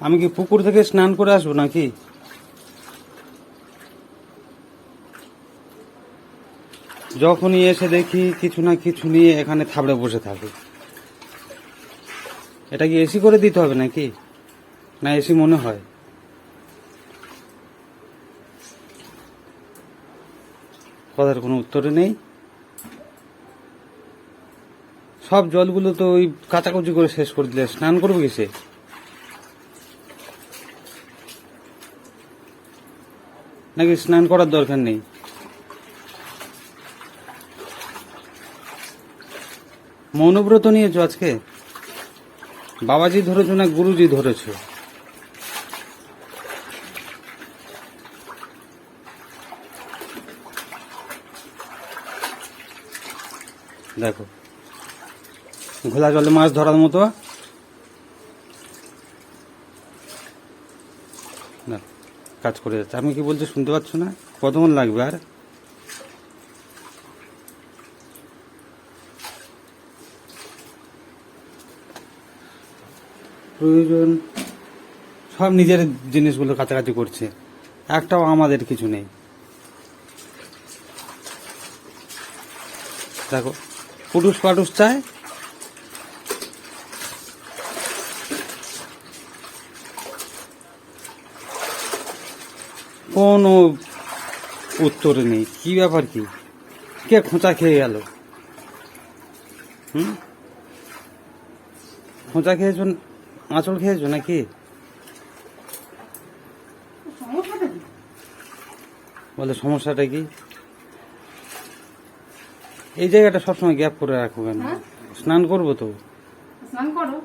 আমি কি পুকুর থেকে স্নান করে আসব নাকি? যখনই এসে দেখি কিছু না কিছু নিয়ে এখানে থাবড়ে বসে থাকে। এটা কি এসি করে দিতে হবে নাকি? না এসি মনে হয়? কথার কোনো উত্তরে নেই। সব জলগুলো তো ওই কাচাকুচি করে শেষ করে দিলে। স্নান করবে কিসে? নাকি স্নান করার দরকার নেই? মৌনব্রত নিয়েছো আজকে? বাবাজি ধরেছো না গুরুজি ধরেছো? দেখো, ঘোলা জলে মাছ ধরার মতো। না। কাজ করে যাচ্ছে। আমি কি বলছি শুনতে পাচ্ছ না? কতক্ষণ লাগবে আর? প্রয়োজন। সব নিজের জিনিসগুলো কাছাকাছি করছে। একটাও আমাদের কিছু নেই। দেখো পুটুস পাটুস চায় কোনো উত্তর নেই। কি ব্যাপার কি? কে খোঁচা খেয়ে গেল? হুম? খোঁচা খেয়েছো আঁচড় খেয়েছো নাকি? বলে সমস্যাটা কি? এই জায়গাটা সবসময় গ্যাপ করে রাখো কেন? হ্যাঁ? স্নান করব তো? স্নান করো।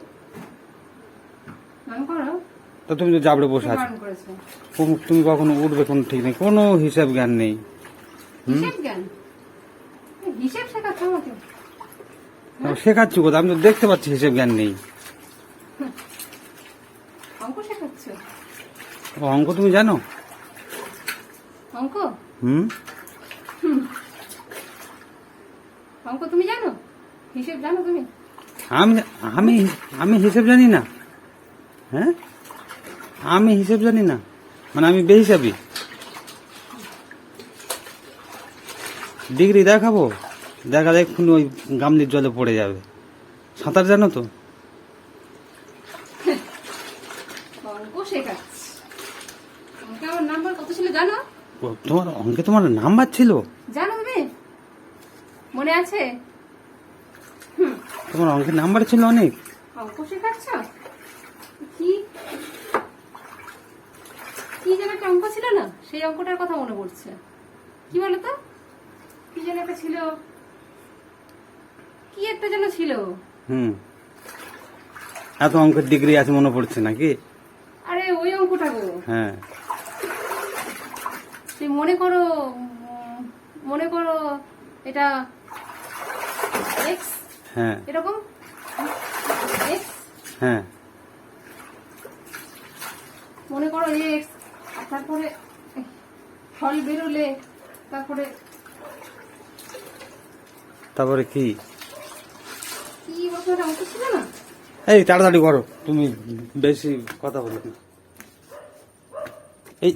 স্নান করো তো তুমি তো জাবড়ে বসে আছো। তুমি কখনো উঠবে কোনো ঠিক নেই কোনো হিসাব জ্ঞান নেই। শেখাচ্ছ আমাকে। আমি শেখাচ্ছি কোথাও আমি তো দেখতে পাচ্ছি হিসেব জ্ঞান নেই। অঙ্ক তুমি জানো? অঙ্ক? হুম। অঙ্ক তুমি জানো? হিসেব জানো তুমি? আমি আমি আমি হিসেব জানি না। হ্যাঁ? আমি হিসেব জানি না। মানে আমি বেহিসাবি। ডিগ্রি দেখাবো দেখা দেখুন ওই গামলির জলে পড়ে যাবে। সাঁতার জানো তো? তোমার অঙ্কে তোমার নাম্বার ছিল? জানো তুমি? মনে আছে? তোমার অঙ্কের নাম্বার ছিল অনেক। অঙ্ক শেখাচ্ছ? কি? কি যেন একটা অঙ্ক ছিল না? সেই অঙ্কটার কথা মনে পড়ছে। কি বলো তো কি যেন একটা ছিল। কি একটা যেন ছিল? হুম। এত অঙ্কের ডিগ্রি আছে মনে পড়ছে নাকি? আরে ওই অঙ্কটা গো। হ্যাঁ। তুই মনে করো মনে করো এটা এক্স হ্যাঁ। এরকম? এক্স হ্যাঁ। মনে করো এই এক্স তারপরে ফল বেরোলে তারপরে তারপরে কি? কি বছর অঙ্ক ছিল না? এই তাড়াতাড়ি করো তুমি বেশি কথা বলো না। এই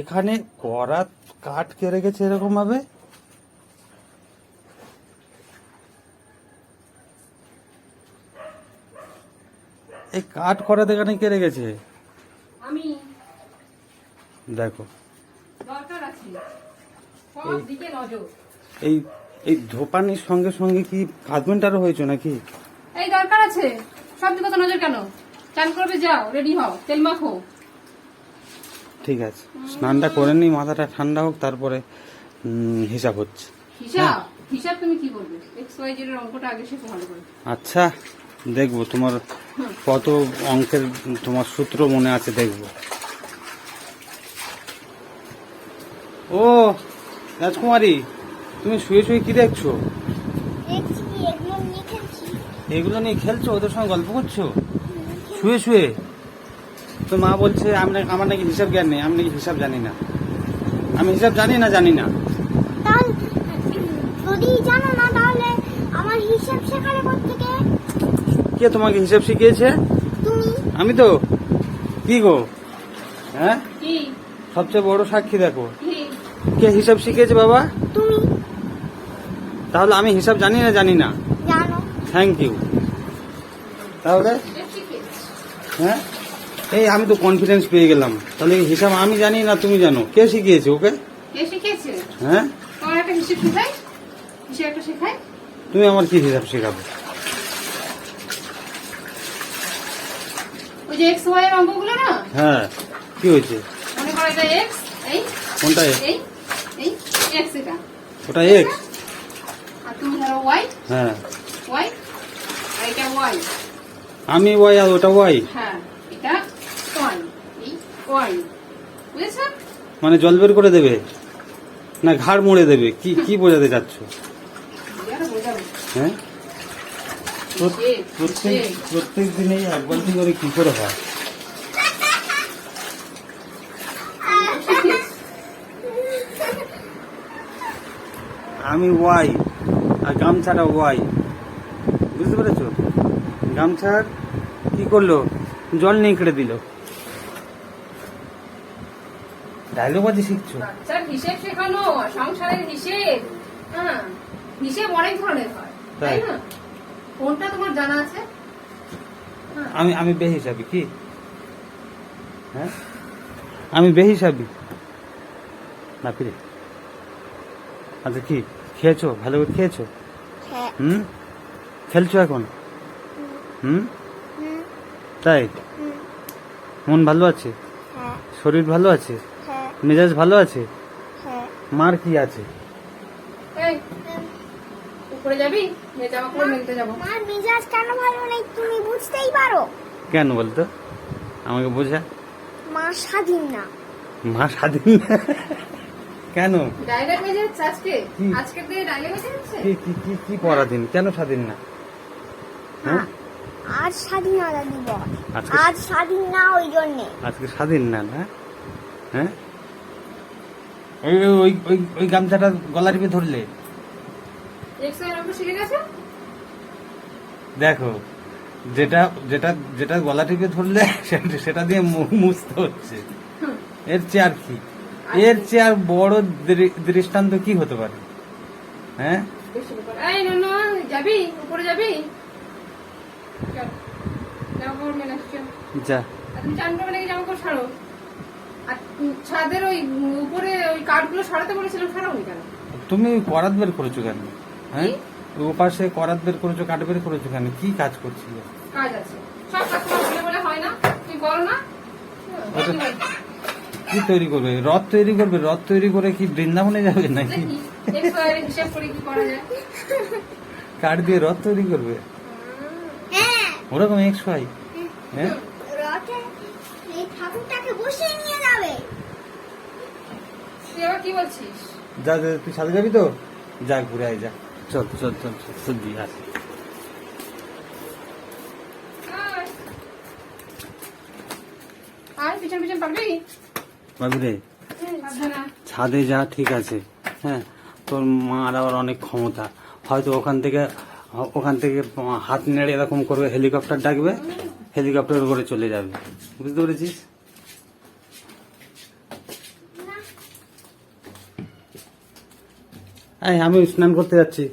এখানে করা কাঠ কে রেখেছে এরকম ভাবে এই কাঠ করাতে এখানে কে রেখেছে দেখো। এই এই ধোপানির সঙ্গে সঙ্গে কি হাজবেন্ডারও হয়েছে নাকি? এই দরকার আছে। সব দিকে তো নজর কেন? চান করবে যাও রেডি হও তেল মাখো। ঠিক আছে। স্নানটা করে নি মাথাটা ঠান্ডা হোক তারপরে হিসাব হচ্ছে। হিসাব? হিসাব তুমি কি করবে? এক্স ওয়াই জেড এর অঙ্কটা আগে শেখো ভালো করে। আচ্ছা দেখব তোমার কত অঙ্কের তোমার সূত্র মনে আছে দেখব। ও রাজকুমারী তুমি শুয়ে শুয়ে কি দেখছ? এগুলো নিয়ে খেলছি। এগুলো নিয়ে খেলছো? ওদের সঙ্গে গল্প করছ? শুয়ে শুয়ে? তো মা বলছে আমি না- আমার নাকি হিসাব জ্ঞান নেই আমি নাকি হিসাব জানি না। আমি হিসাব জানি না জানি না। যদি জানো না তাহলে আমার হিসাব শেখালে থেকে কে তোমাকে হিসাব শিখিয়েছে? তুমি। আমি তো। কি গো? হ্যাঁ? সবচেয়ে বড় সাক্ষী দেখো। কি হিসাব শিখেছে বাবা? তুমি। তাহলে আমি হিসাব জানি না জানি না? জানো। থ্যাংক ইউ তাহলে? হ্যাঁ? এই আমি তো কনফিডেন্স পেয়ে গেলাম। তাহলে হিসাব আমি জানি না তুমি জানো। কে শিখিয়েছে ওকে? কে শিখিয়েছে? হ্যাঁ? তোমার একটা হিসেব শেখাই? হিসেব একটা শেখাই? তুমি আমার কি হিসাব শেখাবে? ওই যে এক্স ওয়াই এর অঙ্কগুলো না? হ্যাঁ। কি হয়েছে? মনে করো এটা এক্স এই কোনটা এই। এক্স এটা। ওটা এক্স আর তুমি ধরো ওয়াই হ্যাঁ। ওয়াই আর এটা ওয়াই আমি ওয়াই আর ওটা ওয়াই হ্যাঁ এটা ওয়াই এই ওয়াই বুঝেছ? মানে জল বের করে দেবে? না ঘাড় মুড়ে দেবে? কি কি বোঝাতে চাচ্ছ? হ্যাঁ? প্রত্যেক। প্রত্যেক দিনেই এক বালতি করে কি করে হয়? আমি ওয়াই আর গামছাটা ওয়াই। বুঝতে পেরেছ? গামছার কি করল? জল নিংড়ে দিল। ডায়লগ বাজি শিখছো? বাচ্চার হিসেব শেখানো সংসারের হিসেব। হ্যাঁ হিসেব অনেক ধরনের হয় তাই? তাই। না? কোনটা তোমার জানা আছে? হ্যাঁ। আমি আমি বেহিসাবি কি? হ্যাঁ? আমি বেহিসাবি। না ফিরে। আচ্ছা কি? খেয়েছো? ভালো করে খেয়েছো? হ্যাঁ। হুম? খেলছো এখন? হুম? হুম, তাই? মন ভালো আছে? হ্যাঁ। শরীর ভালো আছে? হ্যাঁ। মেজাজ ভালো আছে? হ্যাঁ। মার কি আছে? এই, উপরে যাবি? মেয়ে জামা কাপড় মেলতে যাব। মার মেজাজ কেন ভালো নেই? তুমি বুঝতেই পারো। কেন বলতো? আমাকে বোঝা। মা স্বাধীন না। মা স্বাধীন না। কেন? হয়ে আজকে? কি? কি কি কি কি পরাধীন? কেন স্বাধীন না? হ্যাঁ। আজ স্বাধীনতা দিবস। আজ স্বাধীন না ওই জন্যে। আজকে স্বাধীন না না? হ্যাঁ? ওই ওই- ওই ওই গামছাটা গলা টিপে ধরলে। দেখো যেটা যেটা যেটা গলা টিপে ধরলে সেটা- দিয়ে মুছতে হচ্ছে। এর চেয়ার কি? এর চেয়ার বড় দৃষ্টান্ত কি হতে পারে? হ্যাঁ? যাবি? উপরে যাবি। যা। তুমি চান করবে নাকি জামা কাপড় ছাড়ো? আর ছাদের ওই উপরে ওই কাঠগুলো সরাতে বলেছিলাম সরাওনি কেন? তুমি করাত বের করেছ কেন? হ্যাঁ? ও পাশে করাত বের করেছ কাঠ বের করেছ কেন? কি কাজ করছিলে? কাজ আছে। সব কাজ বলে বলে হয় না? তুমি করো না? ওটা- কি তৈরি করবে? রথ তৈরি করবে? রথ তৈরি করে কি বৃন্দাবনে যাবে নাকি? কাঠ দিয়ে রথ তৈরি করবে? হ্যাঁ। ওরকম এক্স ওয়াই। হ্যাঁ? রথে এই ঠাকুরটাকে বসিয়ে নিয়ে যাবে। তুই আবার কি বলছিস? যা যা, তুই সাথে যাবি তো? যা ঘুরে আয় যা। চল চল চল চল দিয়ে আসি পিছন পিছন পাবলি ভাবি রে পাবনা না ছাদে যা, ঠিক আছে। হ্যাঁ তোর মার আবার অনেক ক্ষমতা। হয়তো ওখান থেকে ওখান থেকে হাত নেড়ে এরকম করবে, হেলিকপ্টার ডাকবে হেলিকপ্টার করে চলে যাবে। বুঝতে পেরেছিস? আমি স্নান করতে যাচ্ছি।